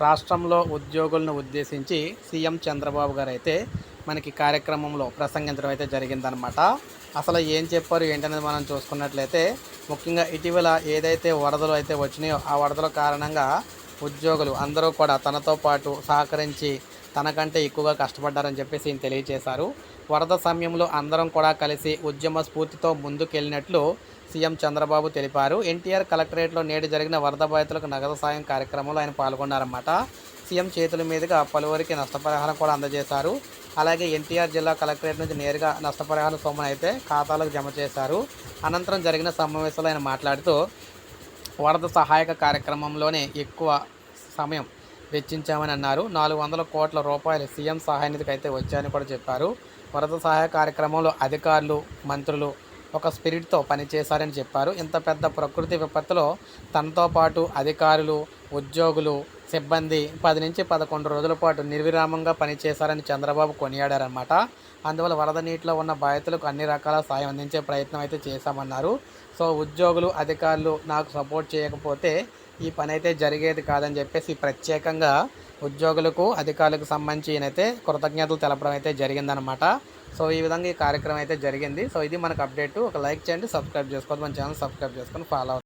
రాష్ట్రంలో ఉద్యోగులను ఉద్దేశించి సీఎం చంద్రబాబు గారు అయితే మనకి కార్యక్రమంలో ప్రసంగించడం అయితే జరిగిందనమాట అసలు ఏం చెప్పారు ఏంటనేది మనం చూసుకున్నట్లయితే ముఖ్యంగా ఇటీవల ఏదైతే వరదలు అయితే వచ్చినాయో ఆ వరదల కారణంగా ఉద్యోగులు అందరూ కూడా తనతో పాటు సహకరించి తనకంటే ఎక్కువగా కష్టపడ్డారని చెప్పేసి ఈయన తెలియజేశారు. వరద సమయంలో అందరం కూడా కలిసి ఉద్యమ స్ఫూర్తితో ముందుకెళ్ళినట్లు సీఎం చంద్రబాబు తెలిపారు. ఎన్టీఆర్ కలెక్టరేట్లో నేడు జరిగిన వరద బాధితులకు నగదు సాయం కార్యక్రమంలో ఆయన పాల్గొన్నారన్నమాట. సీఎం చేతుల మీదుగా పలువురికి నష్టపరిహారం కూడా అందజేశారు. అలాగే ఎన్టీఆర్ జిల్లా కలెక్టరేట్ నుంచి నేరుగా నష్టపరిహారం సొమ్మును అయితే ఖాతాలకు జమ చేశారు. అనంతరం జరిగిన సమావేశంలో ఆయన మాట్లాడుతూ వరద సహాయక కార్యక్రమంలోనే ఎక్కువ సమయం వెచ్చించామని అన్నారు. నాలుగు వందల కోట్ల రూపాయలు సీఎం సహాయ నిధికి అయితే వచ్చాయని కూడా చెప్పారు. వరద సహాయ కార్యక్రమంలో అధికారులు మంత్రులు ఒక స్పిరిట్తో పనిచేశారని చెప్పారు. ఇంత పెద్ద ప్రకృతి విపత్తులో తనతో పాటు అధికారులు ఉద్యోగులు సిబ్బంది పది నుంచి పదకొండు రోజుల పాటు నిర్విరామంగా పనిచేశారని చంద్రబాబు కొనియాడారన్నమాట. అందువల్ల వరద నీటిలో ఉన్న బాధితులకు అన్ని రకాల సాయం అందించే ప్రయత్నం అయితే చేశామన్నారు. సో ఉద్యోగులు అధికారులు నాకు సపోర్ట్ చేయకపోతే ఈ పని అయితే జరిగేది కాదని చెప్పేసి ప్రత్యేకంగా ఉద్యోగులకు అధికారులకు సంబంధించి అయితే కృతజ్ఞతలు తెలపడం అయితే జరిగిందనమాట సో ఈ విధంగా ఈ కార్యక్రమం అయితే జరిగింది. సో ఇది మనకు అప్డేట్. ఒక లైక్ చేయండి సబ్స్క్రైబ్ చేసుకోవద్దు. మన ఛానల్ సబ్స్క్రైబ్ చేసుకొని ఫాలో